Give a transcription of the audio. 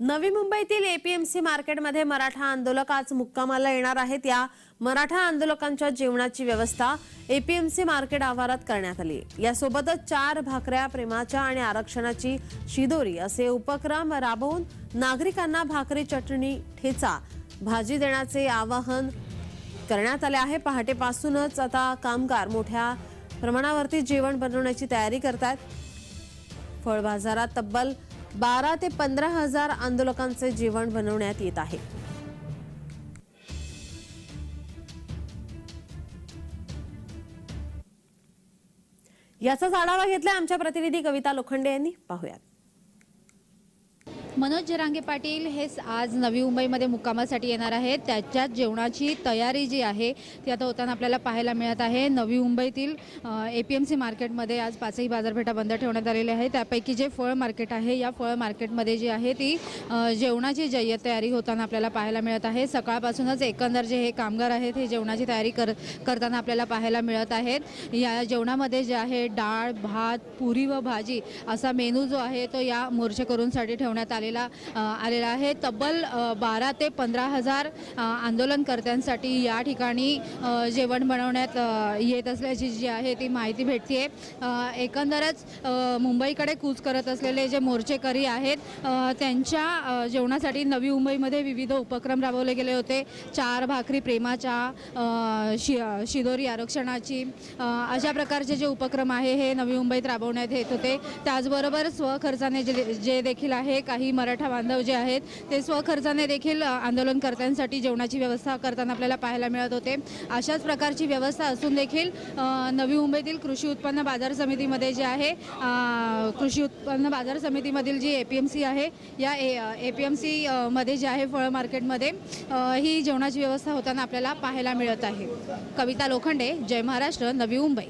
नवी मुंबईतील एपीएमसी मार्केटमध्ये मराठा आंदोलक आज मुक्कामाला येणार आहेत. या मराठा आंदोलकांच्या जेवणाची व्यवस्था एपीएमसी मार्केट आवारात करण्यात आली. यासोबतच चार भाकऱ्या प्रेमाच्या आणि आरक्षणाची शिदोरी असे उपक्रम राबवून नागरिकांना भाकरी चटणी ठेचा भाजी देण्याचे आवाहन करण्यात आले आहे. पहाटेपासूनच आता कामगार मोठ्या प्रमाणावरती जेवण बनवण्याची तयारी करतात फळ बाजारात तब्बल बारा ते पंधरा हजार आंदोलकांचे जेवण बनवण्यात येत आहे. याचाच आढावा घेतला आमच्या प्रतिनिधी कविता लोखंडे यांनी. पाहूयात. मनोज जरांगे पाटील हे आज नवी मुंबईमध्ये मुक्कामासाठी येणार आहेत. त्याच्यात जेवणाची तयारी जी आहे ती आता होताना आपल्याला पाहायला मिळत आहे. नवी मुंबईतील ए पी एम सी मार्केटमध्ये आज पाचही बाजारपेठा बंद ठेवण्यात आलेल्या आहे त्यापैकी जे फळ मार्केट आहे या फळ मार्केटमध्ये जी आहे ती जेवणाची जय्यत तयारी होताना आपल्याला पाहायला मिळत आहे. सकाळपासूनच एकंदर जे हे कामगार आहेत हे जेवणाची तयारी कर करताना आपल्याला पाहायला मिळत आहेत. या जेवणामध्ये जे आहे डाळ भात पुरी व भाजी असा मेनू जो आहे तो या मोर्चेकरूंसाठी ठेवण्यात आलेला आलेला आहे. तब्बल बारा ते पंधरा हजार आंदोलनकर्त्यांसाठी या ठिकाणी जेवण बनवण्यात येत असल्याची जी आहे ती माहिती भेटते एकंदरच मुंबईकडे कूच करत असलेले जे मोर्चेकरी आहेत त्यांच्या जेवणासाठी नवी मुंबईमध्ये विविध उपक्रम राबवले गेले होते. चार भाकरी प्रेमाच्या शि शिदोरी आरक्षणाची अशा प्रकारचे जे उपक्रम आहे हे नवी मुंबईत राबवण्यात येत होते. त्याचबरोबर स्वखर्चाने जे जे देखील आहे काही मराठा बांधव जे आहेत ते स्वखर्चाने देखील आंदोलनकर्त्यांसाठी जेवणाची व्यवस्था करताना आपल्याला पाहायला मिळत होते. अशाच प्रकारची व्यवस्था असून देखील नवी मुंबईतील कृषी उत्पन्न बाजार समितीमध्ये जे आहे कृषी उत्पन्न बाजार समितीमधील जी ए पी एम सी आहे या ए पी एम सी मध्ये जे आहे फळ मार्केटमध्ये ही जेवणाची व्यवस्था होताना आपल्याला पाहायला मिळत आहे. कविता लोखंडे जय महाराष्ट्र नवी मुंबई.